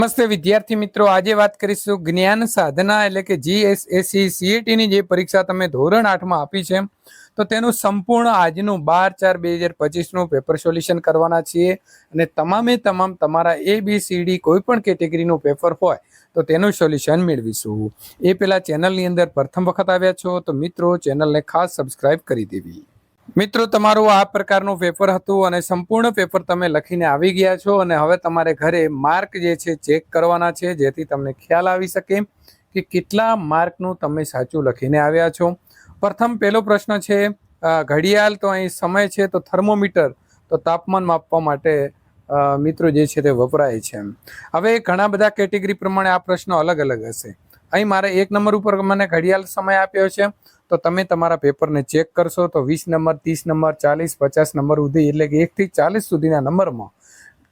નમસ્તે વિદ્યાર્થી મિત્રો, આજે વાત કરીશું જ્ઞાન સાધના એટલે કે જીએસએસસી સીઈટી ની જે પરીક્ષા તમે ધોરણ આઠમાં આપી છે. તો તેનું સંપૂર્ણ આજનું બાર ચાર બે હજાર પચીસનું પેપર સોલ્યુશન કરવાના છીએ અને તમામે તમામ તમારા એ બી સી ડી કોઈ પણ કેટેગરીનું પેપર હોય તો તેનું સોલ્યુશન મેળવીશું. એ પહેલાં ચેનલની અંદર પ્રથમ વખત આવ્યા છો તો મિત્રો ચેનલને ખાસ સબસ્ક્રાઇબ કરી દેવી. મિત્રો, તમારું આ પ્રકારનું પેપર હતું અને સંપૂર્ણ પેપર તમે લખીને આવી ગયા છો અને હવે તમારે ઘરે માર્ક જે છે ચેક કરવાના છે, જેથી તમને ખ્યાલ આવી શકે કે કેટલા માર્કનું તમે સાચું લખીને આવ્યા છો. પ્રથમ પહેલો પ્રશ્ન છે ઘડિયાળ તો અહીં સમય છે, તો થર્મોમીટર તો તાપમાન માપવા માટે મિત્રો જે છે તે વપરાય છે. હવે ઘણા બધા કેટેગરી પ્રમાણે આ પ્રશ્નો અલગ અલગ હશે. અહીં મારે એક નંબર ઉપર મને ઘડિયાળ સમય આપ્યો છે. તો તમે તમારા પેપરને ચેક કરશો તો વીસ નંબર, ત્રીસ નંબર, ચાલીસ, પચાસ નંબર સુધી, એટલે કે એકથી ચાલીસ સુધીના નંબરમાં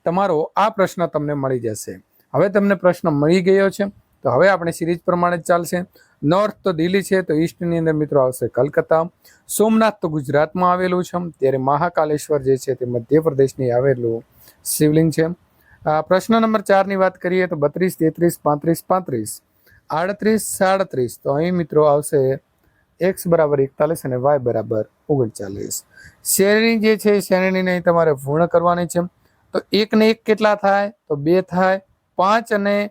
તમારો આ પ્રશ્ન તમને મળી જશે. હવે તમને પ્રશ્ન મળી ગયો છે, તો હવે આપણે સિરીઝ પ્રમાણે જ ચાલશે. નોર્થ તો દિલ્હી છે, તો ઈસ્ટની અંદર મિત્રો આવશે કલકત્તા. સોમનાથ તો ગુજરાતમાં આવેલું છે, ત્યારે મહાકાલેશ્વર જે છે તે મધ્યપ્રદેશની આવેલું શિવલિંગ છે. પ્રશ્ન નંબર ચારની વાત કરીએ તો બત્રીસ, તેત્રીસ, પાંત્રીસ પાંત્રીસ, આડત્રીસ, સાડત્રીસ, તો અહીં મિત્રો આવશે એક્સ બરાબર એકતાલીસ અને વાય બરાબર ઓગણચાલીસ. શ્રેણી જે છે, શ્રેણીને તમારે પૂર્ણ કરવાની છે. તો એક ને એક કેટલા થાય? તો બે થાય. પાંચ અને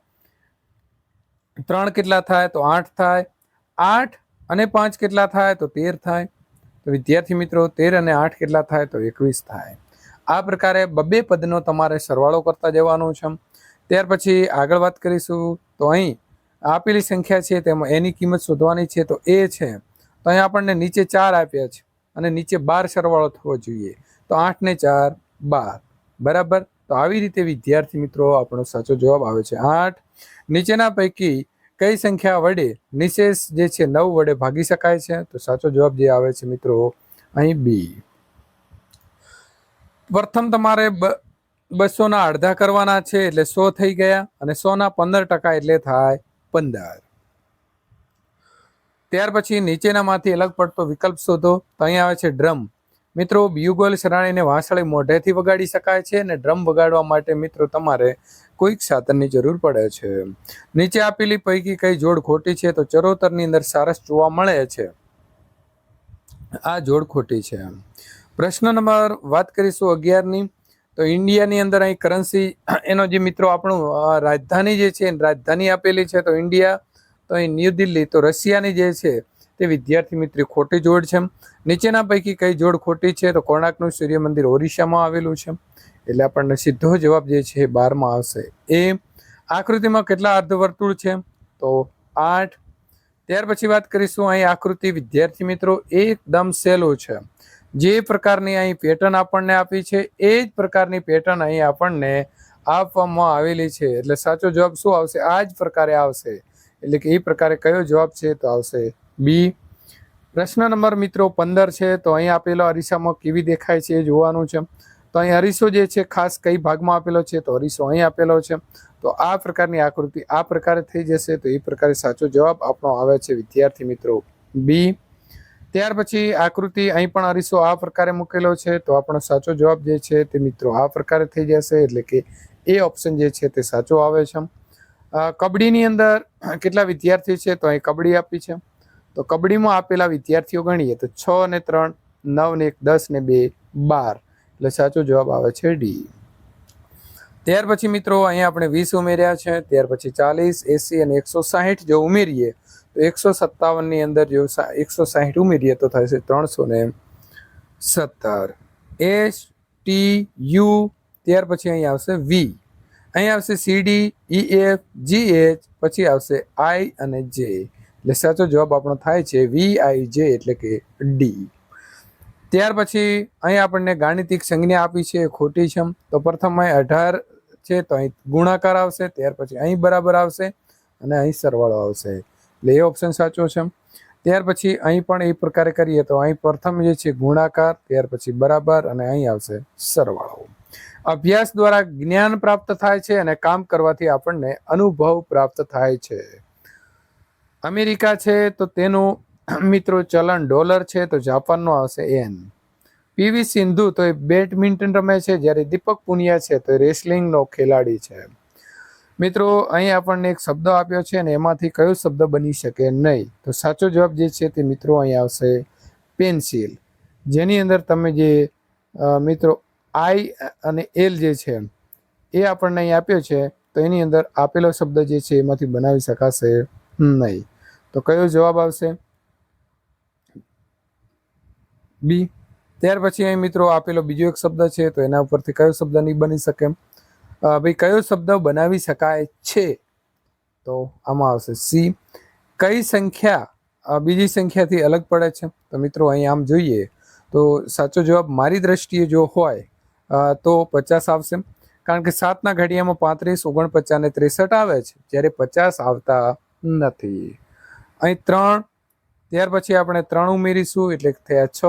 ત્રણ કેટલા થાય? તો આઠ થાય. આઠ અને પાંચ કેટલા થાય? તો તેર થાય. તો વિદ્યાર્થી મિત્રો, તેર અને આઠ કેટલા થાય? તો એકવીસ થાય. આ પ્રકારે બબ્બે પદનો તમારે સરવાળો કરતા જવાનો છે. ત્યાર પછી આગળ વાત કરીશું. તો અહીં આપેલી સંખ્યા છે, તેમાં એની કિંમત શોધવાની છે. તો એ છે તો અહીં આપણને નીચે ચાર આપ્યા છે અને નીચે બાર સરવાળો થવો જોઈએ. તો આઠ ને ચાર, બાર. બરાબર? તો આવી રીતે વિદ્યાર્થી મિત્રો આપણો સાચો જવાબ આવે છે. આઠ. નીચેના પૈકી કઈ સંખ્યા વડે નિશેષ જે છે નવ વડે ભાગી શકાય છે? તો સાચો જવાબ જે આવે છે મિત્રો, અહીં બી. પ્રથમ તમારે બસોના અડધા કરવાના છે એટલે સો થઈ ગયા અને સોના પંદર ટકા એટલે થાય પંદર. ત્યાર પછી નીચેનામાંથી અલગ પડતો વિકલ્પ શોધો. તો અહીં આવે છે ડ્રમ. મિત્રો, બ્યુગોલ શરાણીને વાંસળી મોઢેથી વગાડી શકાય છે અને ડ્રમ વગાડવા માટે મિત્રો તમારે કોઈક સાધનની જરૂર પડે છે. નીચે આપેલી પૈકી કઈ જોડ ખોટી છે તો ચરોતરની અંદર સારસ જોવા મળે છે. આ જોડ ખોટી છે. પ્રશ્ન નંબર, વાત કરીશું અગિયારની. તો ઇન્ડિયાની અંદર અહીં કરન્સી, એનો જે મિત્રો આપણું રાજધાની જે છે રાજધાની આપેલી છે. તો ઇન્ડિયા તો અહીં ન્યૂ દિલ્હી, તો રશિયાની જે છે તે વિદ્યાર્થી મિત્ર ખોટી જોડ છે. નીચેના પૈકી કઈ જોડ ખોટી છે તો કોણાર્કનું સૂર્ય મંદિર ઓરિસ્સામાં આવેલું છે. એટલે આપણને સીધો જવાબ જે છે એ બારમાં આવશે. એ આકૃતિમાં કેટલા અર્ધવર્તુળ છે? તો આઠ. ત્યાર પછી વાત કરીશું અહીં આકૃતિ વિદ્યાર્થી મિત્રો એકદમ સહેલું છે. જે પ્રકારની અહીં પેટર્ન આપણને આપી છે, એ જ પ્રકારની પેટર્ન અહીં આપણને આપવામાં આવેલી છે. એટલે સાચો જવાબ શું આવશે? આ જ પ્રકારે આવશે. એટલે કે એ પ્રકારે કયો જવાબ છે તો આવશે બી. પ્રશ્ન નંબર મિત્રો પંદર છે, તો અહીં આપેલો અરીસામાં કેવી દેખાય છે એ જોવાનું છે. તો અહીં અરીસો જે છે ખાસ કઈ ભાગમાં આપેલો છે તો અરીસો અહીં આપેલો છે. તો આ પ્રકારની આકૃતિ આ પ્રકારે થઈ જશે તો એ પ્રકારે સાચો જવાબ આપણો આવે છે વિદ્યાર્થી મિત્રો બી. ત્યાર પછી આકૃતિ અહીં પણ અરીસો આ પ્રકારે મૂકેલો છે તો આપણો સાચો જવાબ જે છે તે મિત્રો આ પ્રકારે થઈ જશે એટલે કે એ ઓપ્શન જે છે તે સાચો આવે છે. કબડ્ડીની અંદર કેટલા વિદ્યાર્થીઓ છે તો અહીં કબડ્ડી આપી છે. તો કબડ્ડીમાં આપેલા વિદ્યાર્થીઓ ગણીએ તો છ ને ત્રણ, નવ ને એક, દસ ને બે, બાર. એટલે સાચો જવાબ આવે છે ડી. ત્યાર પછી મિત્રો અહીંયા આપણે વીસ ઉમેર્યા છે. ત્યાર પછી ચાલીસ, એસી અને એકસો સાહીઠ જો ઉમેરીએ તો એકસો સત્તાવનની અંદર જો એકસો સાહીઠ ઉમેરીએ તો છે ત્રણસો ને સત્તર. એચ ટી યુ, ત્યાર પછી અહીં આવશે વી. અહીં આવશે C D E F G H પછી આવશે આઈ અને જે એટલે સાચો જવાબ આપણો થાય છે વી આઈ જે એટલે કે ડી ત્યાર પછી અહીં આપણને ગાણિતિક સંજ્ઞા આપી છે ખોટી છે તો પ્રથમ અહીં અઢાર છે, તો અહીં ગુણાકાર આવશે. ત્યાર પછી અહીં બરાબર આવશે અને અહીં સરવાળો આવશે. એટલે એ ઓપ્શન સાચો છે. ત્યાર પછી અહીં પણ એ પ્રકારે કરીએ તો અહીં પ્રથમ જે છે ગુણાકાર, ત્યાર પછી બરાબર અને અહીં આવશે સરવાળો. અભ્યાસ દ્વારા જ્ઞાન પ્રાપ્ત થાય છે અને કામ કરવાથી આપણને અનુભવ પ્રાપ્ત થાય છે. અમેરિકા છે તો તેનું મિત્રો ચલણ ડોલર છે તો જાપાનનો આવશે એન પીવી સિંધુ તો એ બેડમિન્ટન રમે છે, જ્યારે દીપક પુનિયા છે તો એ રેસલિંગનો ખેલાડી છે. મિત્રો, અહીં આપણને એક શબ્દ આપ્યો છે અને એમાંથી કયો શબ્દ બની શકે નહીં. તો સાચો જવાબ જે છે તે મિત્રો અહીં આવશે, પેન્સિલ. જેની અંદર તમે જે મિત્રો આઈ અને એલ જે છે, એ આપણને અહીં આપ્યો છે, તો એની અંદર આપેલો શબ્દ જે છે એમાંથી બનાવી શકાશે નહીં. તો કયો જવાબ આવશે? બી. ત્યાર પછી અહીં મિત્રો આપેલો બીજો એક શબ્દ છે, તો એના ઉપરથી કયો શબ્દ નહીં બની શકે? ભાઈ, કયો શબ્દ બનાવી શકાય છે? તો આમાં આવશે સી. કઈ સંખ્યા બીજી સંખ્યાથી અલગ પડે છે? તો મિત્રો અહીં આમ જોઈએ તો સાચો જવાબ મારી દ્રષ્ટિએ જો હોય તો પચાસ આવશે કારણ કે સાતના ઘડિયામાં પાંત્રીસ, ઓગણપચાસ ને ત્રેસઠ આવે છે. જ્યારે પચાસ આવતા નથી. અહીં ત્રણ, ત્યાર પછી આપણે ત્રણ ઉમેરીશું, એટલે થયા છ.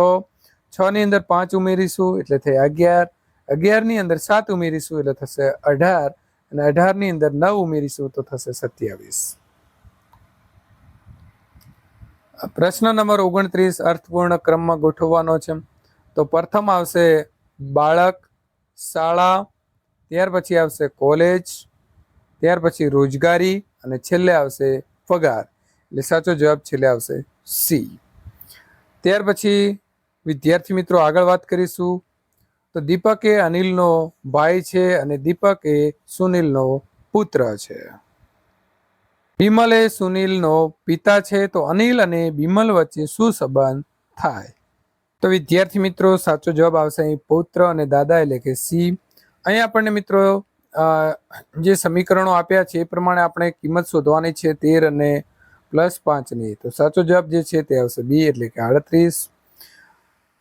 છ ની અંદર પાંચ ઉમેરીશું, એટલે થયા અગિયાર. અગિયારની અંદર સાત ઉમેરીશું, એટલે થશે અઢાર. અને અઢારની અંદર નવ ઉમેરીશું, તો થશે સત્યાવીસ. પ્રશ્ન નંબર ઓગણત્રીસ, અર્થપૂર્ણ ક્રમમાં ગોઠવવાનો છે તો પ્રથમ આવશે બાળક શાળા, ત્યાર પછી આવશે કોલેજ, ત્યાર પછી રોજગારી અને છેલ્લે આવશે પગાર. એટલે સાચો જવાબ છેલ્લે આવશે સી. ત્યાર પછી વિદ્યાર્થી મિત્રો આગળ વાત કરીશું. તો દીપક એ અનિલનો ભાઈ છે અને દીપક એ સુનિલનો પુત્ર છે. બિમલ એ સુનિલનો પિતા છે. તો અનિલ અને બિમલ વચ્ચે શું સંબંધ થાય? તો વિદ્યાર્થી મિત્રો, સાચો જવાબ આવશે અહીં પુત્ર અને દાદા એટલે કે સી. અહીં આપણને મિત્રો જે સમીકરણો આપ્યા છે એ પ્રમાણે આપણે કિંમત શોધવાની છે તેર અને પ્લસ પાંચની તો સાચો જવાબ જે છે તે આવશે બી એટલે કે આડત્રીસ.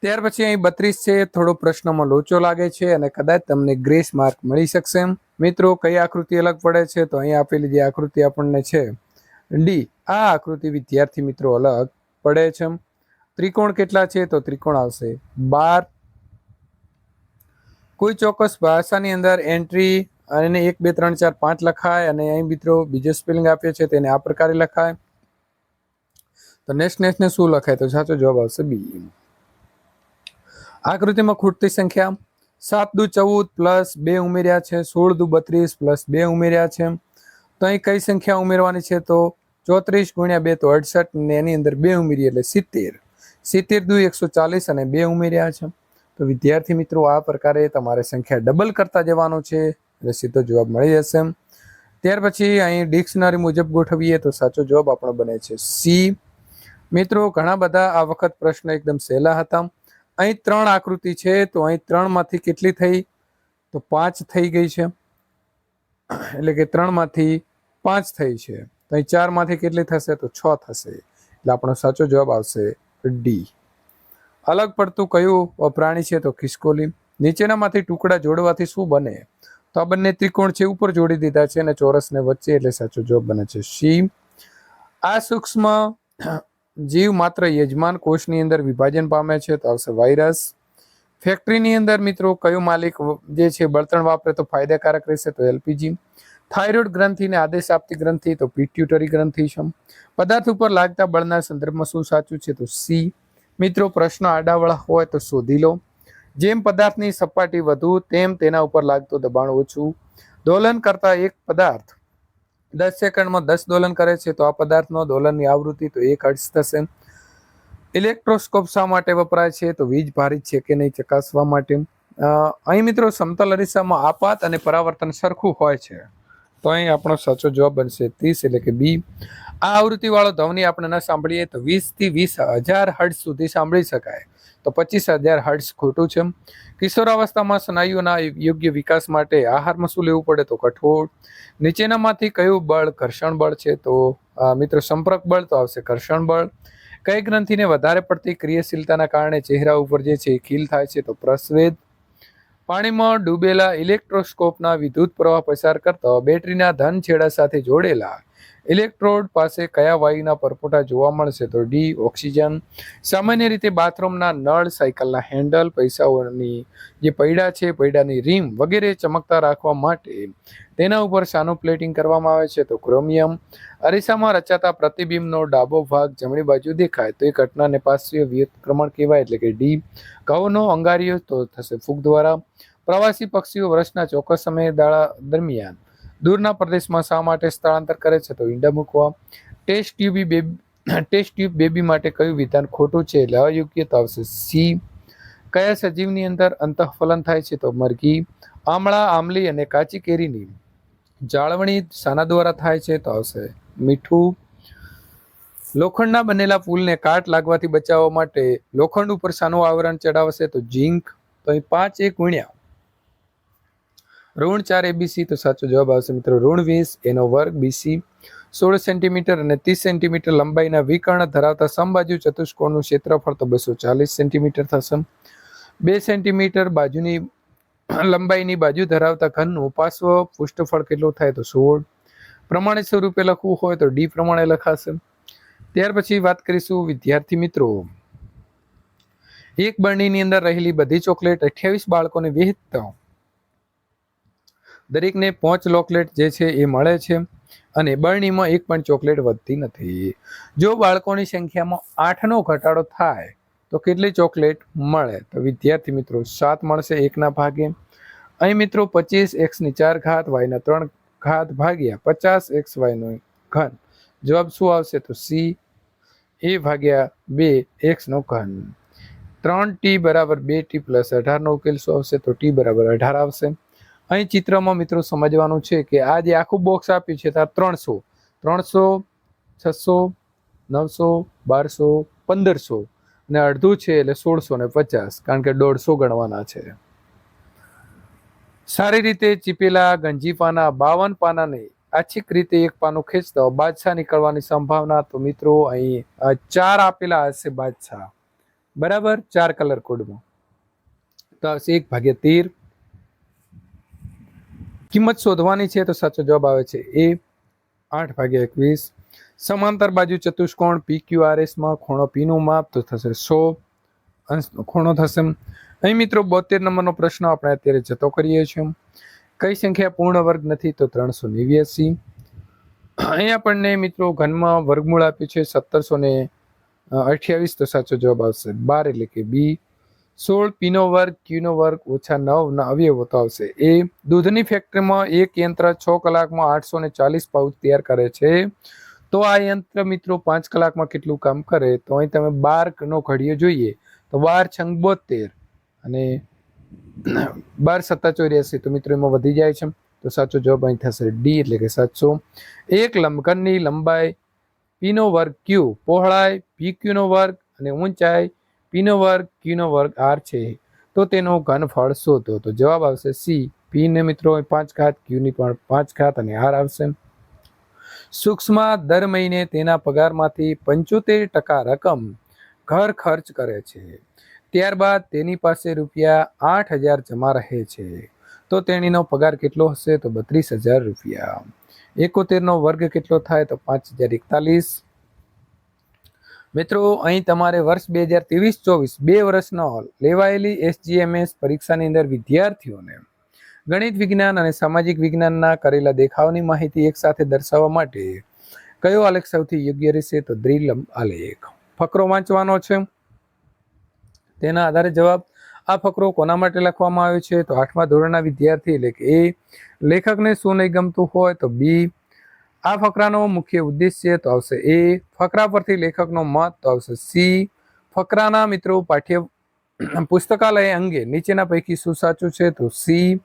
ત્યાર પછી અહીં બત્રીસ છે, થોડો પ્રશ્નમાં લોચો લાગે છે અને કદાચ તમને ગ્રેસ માર્ક મળી શકશે. મિત્રો, કઈ આકૃતિ અલગ પડે છે? તો અહીં આપેલી જે આકૃતિ આપણને છે, ડી. આ આકૃતિ વિદ્યાર્થી મિત્રો અલગ પડે છે. ત્રિકોણ કેટલા છે તો ત્રિકોણ આવશે બાર. કોઈ ચોક્કસ ભાષાની અંદર એન્ટ્રી અને એક, બે, ત્રણ, ચાર, પાંચ લખાય અને અહીં મિત્રો બીજો સ્પેલિંગ આપ્યો છે તેને આ પ્રકારે લખાય. તો નેક્સ્ટ નેક્સ્ટ ને શું લખાય? તો સાચો જવાબ આવશે બી આકૃતિમાં ખૂટતી સંખ્યા સાત દુ ચૌદ પ્લસ બે ઉમેર્યા છે, સોળ દુ બત્રીસ પ્લસ બે ઉમેર્યા છે. તો અહીં કઈ સંખ્યા ઉમેરવાની છે તો ચોત્રીસ ગુણ્યા બે તો અડસઠ ને એની અંદર બે ઉમેરી એટલે સિત્તેર. સિત્તેર દુ એકસો ચાલીસ અને બે ઉમેર્યા છે. તો વિદ્યાર્થી મિત્રો, આ પ્રકારે તમારે સંખ્યા ડબલ કરતા જવાનો છે. એટલે સીધો જવાબ મળી જશે. ત્યાર પછી અહીં ડિક્શનરી મુજબ ગોઠવીએ તો સાચો જવાબ આપણો બને છે સી. મિત્રો, ઘણા બધા આ વખત પ્રશ્ન એકદમ સહેલા હતા. અહીં ત્રણ આકૃતિ છે, તો અહીં ત્રણમાંથી કેટલી થઈ? તો પાંચ થઈ ગઈ છે. એટલે કે ત્રણમાંથી પાંચ થઈ છે. તો અહીં ચારમાંથી કેટલી થશે? તો છ થશે. એટલે આપણો સાચો જવાબ આવશે ડી. અલગ પડતું કયું પ્રાણી છે તો ખિસકોલી. નીચેનામાંથી ટુકડા જોડવાથી શું બને? તો આ બંને ત્રિકોણ છે, ઉપર જોડી દીધા છે અને ચોરસને વચ્ચે એટલે સાચો જવાબ બને છે સી. આ સૂક્ષ્મ જીવ માત્ર યજમાન કોષની અંદર વિભાજન પામે છે તો આવશે વાયરસ. ફેક્ટરીની અંદર મિત્રો કયો માલિક જે છે, બળતણ વાપરે તો ફાયદાકારક રહેશે તો એલપીજી. થાઇરોઇડ ગ્રંથિને આદેશ આપતી ગ્રંથિ, તો પિટ્યુટરી ગ્રંથિ છે. પદાર્થ ઉપર લાગતા બળના સંદર્ભમાં શું સાચું છે? તો સી. મિત્રો, પ્રશ્ન આડાવળા હોય તો શોધી લો. જેમ પદાર્થની સપાટી વધુ, તેમ તેના ઉપર લાગતું દબાણ ઓછું. દોલન કરતા એક પદાર્થ દસ સેકન્ડમાં દસ દોલન કરે છે, તો આ પદાર્થનો દોલનની આવૃત્તિ તો એક હર્ટ્ઝ થશે. ઇલેક્ટ્રોસ્કોપ શા માટે વપરાય છે? તો વીજ ભારિત છે કે નહીં ચકાસવા માટે. અહીં મિત્રો, સમતલ અરીસામાં આપાત અને પરાવર્તન સરખું હોય છે. તો અહીં આપણો સાચો જવાબ બનશે ત્રીસ એટલે કે બી. આ આવૃત્તિ વાળો ધ્વનિ આપણે ન સાંભળીએ તો વીસથી વીસ હજાર હર્ટ સુધી સાંભળી શકાય. તો પચીસ હજાર હર્ટ્સ ખોટું છે. કિશોરાવસ્થામાં સ્નાયુઓના યોગ્ય વિકાસ માટે આહારમાં શું લેવું પડે તો કઠોળ. નીચેનામાંથી કયું બળ ઘર્ષણ બળ છે? તો મિત્રો સંપર્ક બળ તો આવશે ઘર્ષણ બળ. કઈ ગ્રંથિને વધારે પડતી ક્રિયાશીલતાના કારણે ચહેરા ઉપર જે છે ખીલ થાય છે તો પ્રસ્વેદ. પાણીમાં ડૂબેલા ઇલેક્ટ્રોસ્કોપના વિદ્યુત પ્રવાહ પસાર કરતા બેટરીના ધન છેડા સાથે જોડેલા ઇલેક્ટ્રોડ પાસે કયા વાયુના પરપોટા જોવા મળશે તો ડી, ઓક્સિજન. સામાન્ય રીતે બાથરૂમના નળ, સાયકલના હેન્ડલ, પૈસાઓની જે પૈડા છે, પૈડાની રીમ વગેરે ચમકતા રાખવા માટે તેના ઉપર શાનું પ્લેટિંગ કરવામાં આવે છે તો ક્રોમિયમ. અરીસામાં રચાતા પ્રતિબિંબનો ડાબો ભાગ જમણી બાજુ દેખાય. તો એ ઘટનાને પાર્શ્વીય વ્યુત્ક્રમણ કહેવાય એટલે કે ડી. ઘઉંનો અંગારિયો તો થશે ફૂગ દ્વારા. પ્રવાસી પક્ષીઓ વર્ષના ચોક્કસ સમય દાળા દરમિયાન દૂરના પ્રદેશમાં શા માટે સ્થળાંતર કરે છે તો ઈંડા મૂકવા. Test tube baby test tube baby માટે કયું વિધાન ખોટું છે એટલે અયોગ્ય તો આવશે સી. કયા સજીવની અંદર અંતઃફલન થાય છે તો મરઘી. આમળા આમલી અને કાચી કેરીની જાળવણી શાના દ્વારા થાય છે તો આવશે. મીઠું. લોખંડના બનેલા પુલને કાટ લાગવાથી બચાવવા માટે લોખંડ ઉપર શાનું આવરણ ચડાવશે તો ઝીંક. તો અહીં પાંચ એક ગુણ્યા. ઋણ ચાર એબીસી તો સાચો જવાબ આવશે મિત્રો. ઋણ વીસ, એનો વર્ગ બીસી સોળ સેન્ટીમીટર અને ત્રીસ સેન્ટીમીટર લંબાઈના વિકર્ણ ધરાવતા સમબાજુ ચતુષ્કોણનું ક્ષેત્રફળ તો બસો ચાલીસ સેન્ટીમીટર થશે. બે સેન્ટીમીટર બાજુની લંબાઈની બાજુ ધરાવતા ઘનનું પાર્શ્વ પુષ્ઠફળ કેટલું થાય તો સોળ. પ્રમાણિત સ્વરૂપે લખવું હોય તો ડી પ્રમાણે લખાશે. ત્યાર પછી વાત કરીશું વિદ્યાર્થી મિત્રો. એક બરણીની અંદર રહેલી બધી ચોકલેટ અઠ્યાવીસ બાળકોને વિહિત. દરેકને પાંચ ચોકલેટ જે છે એ મળે છે અને બરણીમાં એક પણ ચોકલેટ વધતી નથી. જો બાળકોની સંખ્યામાં આઠનો ઘટાડો થાય તો કેટલી ચોકલેટ મળે? તો વિદ્યાર્થી મિત્રો, સાત મળશે એકના ભાગે. અહીં મિત્રો, પચીસ એક્સની ચાર ઘાત, વાયના ત્રણ ઘાત ભાગ્યા પચાસ એક્સ વાયનો ઘન. જવાબ શું આવશે? તો સી, એ ભાગ્યા બે એક્સનો ઘન. ત્રણ ટી બરાબર બે ટી પ્લસ અઢારનો ઉકેલ શું આવશે? તો ટી બરાબર અઢાર આવશે. અહીં ચિત્રમાં મિત્રો સમજવાનું છે કે આ જે આખું બોક્સ આપ્યું છે ત્યાં ત્રણસો. ત્રણસો, છસો, નવસો, બારસો, પંદરસો. અને અડધું છે એટલે સોળસો ને પચાસ, કારણ કે દોઢસો ગણવાના છે. સારી રીતે ચીપેલા ગંજી પાના, બાવન પાનાને આછીક રીતે એક પાનું ખેંચતા બાદશાહ નીકળવાની સંભાવના તો મિત્રો અહીં ચાર આપેલા હશે બાદશાહ. બરાબર? ચાર કલર કોડમાં. તો એક ભાગ્યા તેર. કિંમત શોધવાની છે તો સાચો જવાબ આવે છે એ આઠ ભાગ્યા એકવીસ. સમાંતર બાજુ ચતુષ્કોણ પી ક્યુ આર એસમાં ખૂણો પીનું માપ તો થશે સો અંશનો ખૂણો થશે. અહીં મિત્રો બોતેર નંબરનો પ્રશ્ન આપણે અત્યારે જતો કરીએ છીએ. કઈ સંખ્યા પૂર્ણ વર્ગ નથી તો ત્રણસો નેવ્યાસી. અહીં આપણને મિત્રો ઘનમાં વર્ગમૂળ આપ્યું છે સત્તરસો ને અઠ્યાવીસ તો સાચો જવાબ આવશે બાર એટલે કે બી સોળ પીનો વર્ગ ક્યુનો વર્ગ ઓછા નવ ના અવયવો તો આવશે એ દૂધની ફેક્ટરીમાં એક યંત્ર છ કલાકમાં આઠસો ને ચાલીસ પાઉચ તૈયાર કરે છે. તો આ યંત્ર મિત્રો પાંચ કલાકમાં કેટલું કામ કરે તો અહીં તમે બાર નો ઘડિયો જોઈએ, તો બાર છંગ બોતેર અને બાર સત્તા ચોર્યાસી, તો મિત્રો એમાં વધી જાય છે તો સાચો જવાબ અહીં થશે ડી, એટલે કે સાતસો એક લંબઘનની લંબાઈ પીનો વર્ગ ક્યુ પહોળાઈ પી ક્યુનો વર્ગ અને ઊંચાઈ પીનો વર્ગ ક્યુનો વર્ગ આર છે. તો તેનો ઘનફળ શોધો. તો જવાબ આવશે સી પી ને મિત્રો પાંચ ઘાત ક્યુની પણ પાંચ ઘાત અને આર આવશે સૂક્ષ્મ દર મહિને તેના પગારમાંથી પંચોતેર ટકા રકમ ઘર ખર્ચ કરે છે. ત્યારબાદ તેની પાસે રૂપિયા આઠ હજાર જમા રહે છે. તો તેણીનો પગાર કેટલો હશે? તો બત્રીસ હજાર રૂપિયા. એકોતેરનો વર્ગ કેટલો થાય? તો પાંચ હજાર એકતાલીસ. મિત્રો, અહીં તમારે વર્ષ બે હજાર ત્રેવીસ ચોવીસ બે વર્ષનો લેવાયેલી એસજીએમએસ પરીક્ષાની અંદર વિદ્યાર્થીઓને ગણિત વિજ્ઞાન અને સામાજિક વિજ્ઞાનના કરેલા દેખાવની માહિતી એકસાથે દર્શાવવા માટે કયો આલેખ સૌથી યોગ્ય રહેશે તો દ્વિલંબ આલેખ. ફકરો વાંચવાનો છે. તેના આધારે જવાબ, આ ફકરો કોના માટે લખવામાં આવ્યો છે? તો આઠમા ધોરણના વિદ્યાર્થી એટલે કે એ લેખકને શું નહીં ગમતું હોય તો બી, આ ફકરાનો મુખ્ય ઉદ્દેશ્ય તો આવશે એ, ફકરા પરથી લેખકનો મત તો આવશે સી, ફકરાના મિત્રો પાઠ્ય પુસ્તકાલય અંગે નીચેના પૈકી શું સાચું છે? તો સી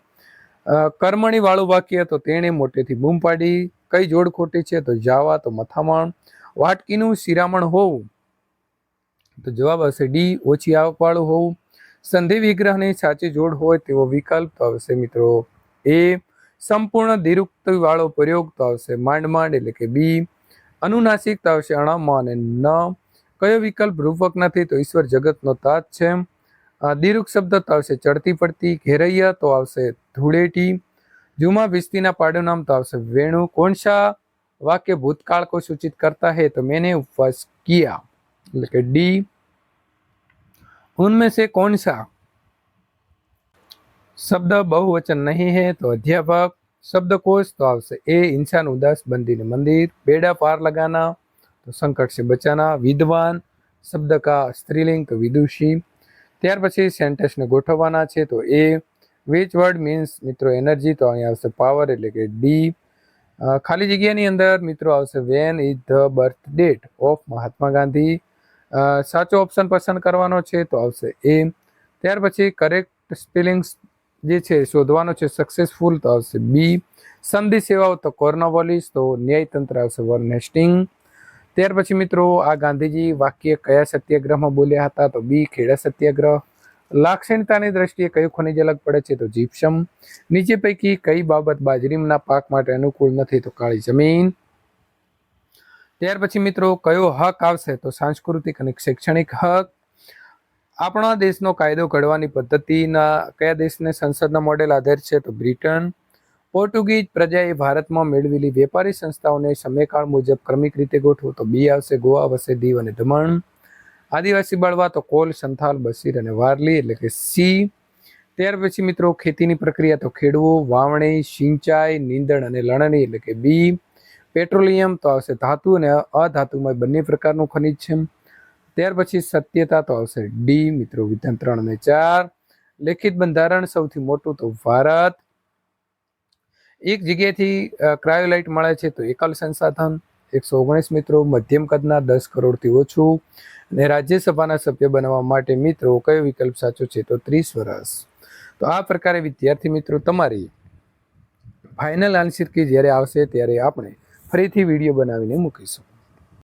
કર્મણી વાળું વાક્ય તો તેણે મોટેથી બૂમ પાડી. કઈ જોડ ખોટી છે તો જાવા તો મથામણ. વાટકીનું શિરામણ હોવું. તો જવાબ આવશે ડી, ઓછી આવકવાળું હોવું. સંધિ વિગ્રહની સાચી જોડ હોય તેવો વિકલ્પ તો આવશે મિત્રો એ. સંપૂર્ણ દિરુક્તિ વાળો પ્રયોગ તો આવશે માંડ માંડ એટલે કે બી. અનુનાસિક તો આવશે અણમ અને ન. કયો વિકલ્પ રૂપક નથી તો ઈશ્વર જગતનો તાત છે. દીર્ઘ શબ્દ તો આવશે ચડતી પડતી ઘેરૈયા તો આવશે ધૂળેટી જુમા ભિસ્તીના પાડું નામ તો આવશે વેણુ કોણસા વાક્ય ભૂતકાળ को सूचित करता है तो मैंने उपवास किया એટલે કે ડી उनमें से कौन सा शब्द बहुवचन नहीं है तो अध्यापक शब्दकोश तो आवश्य ए इंसान उदास बंदी ने मंदिर बेड़ा पार लगाना तो संकट से बचाना विद्वान शब्द का स्त्रीलिंग तो विदुषी ત્યાર પછી સેન્ટેન્સને ગોઠવવાના છે. તો એ વિચ વર્ડ મીન્સ મિત્રો એનર્જી તો અહીંયા આવશે પાવર એટલે કે ડી ખાલી જગ્યાની અંદર મિત્રો આવશે when is the birth date of Mahatma Gandhi. સાચો ઓપ્શન પસંદ કરવાનો છે તો આવશે એ. ત્યાર પછી કરેક્ટ સ્પેલિંગ્સ જે છે શોધવાનો છે સક્સેસફુલ તો આવશે બી સંધિ સેવાઓ તો કોર્નોવોલિસ તો ન્યાયતંત્ર આવશે વોર્ન હેસ્ટિંગ ત્યાર પછી મિત્રો, આ ગાંધીજી વાક્ય કયા સત્યાગ્રહમાં બોલ્યા હતા તો બી ખેડા સત્યાગ્રહ. લાક્ષણિકતાની દ્રષ્ટિએ કયું ખનિજ અલગ પડે છે તો જીપ્સમ. નીચે પૈકી કઈ બાબત બાજરીના પાક માટે અનુકૂળ નથી તો કાળી જમીન. ત્યાર પછી મિત્રો, કયો હક આવશે તો સાંસ્કૃતિક અને શૈક્ષણિક હક. આપણા દેશનો કાયદો ઘડવાની પદ્ધતિના, કયા દેશને સંસદના મોડેલ આધાર છે તો બ્રિટન. પોર્ટુગીઝ પ્રજાએ ભારતમાં મેળવેલી વેપારી સંસ્થાઓને સમયકાળ મુજબ ક્રમિક રીતે ગોઠવો તો બી આવશે, ગોવા વસે, દીવ અને દમણ. આદિવાસી બળવા તો કોલ, સંથાલ, બસીર અને વારલી એટલે કે સી. ત્યાર પછી મિત્રો ખેતીની પ્રક્રિયા તો ખેડવું, વાવણી, સિંચાઈ, નીંદણ અને લણણી એટલે કે બી. પેટ્રોલિયમ તો આવશે ધાતુ અને અધાતુમાં બંને પ્રકારનું ખનિજ છે. ત્યાર પછી સત્યતા તો આવશે ડી મિત્રો વિધાન ત્રણ અને ચાર. લેખિત બંધારણ સૌથી મોટું તો ભારત. એક જગ્યાએથી ક્રાયોલાઇટ મળે છે તો એકલ સંસાધન, એકસો ઓગણીસ મિત્રો, મધ્યમ કદના દસ કરોડથી ઓછું અને રાજ્યસભાના સભ્ય બનવા માટે મિત્રો કયો વિકલ્પ સાચો છે તો ત્રીસ વર્ષ તો આ પ્રકારે વિદ્યાર્થી મિત્રો તમારી ફાઇનલ આન્સર કી જ્યારે આવશે ત્યારે આપણે ફરીથી વીડિયો બનાવીને મૂકીશું.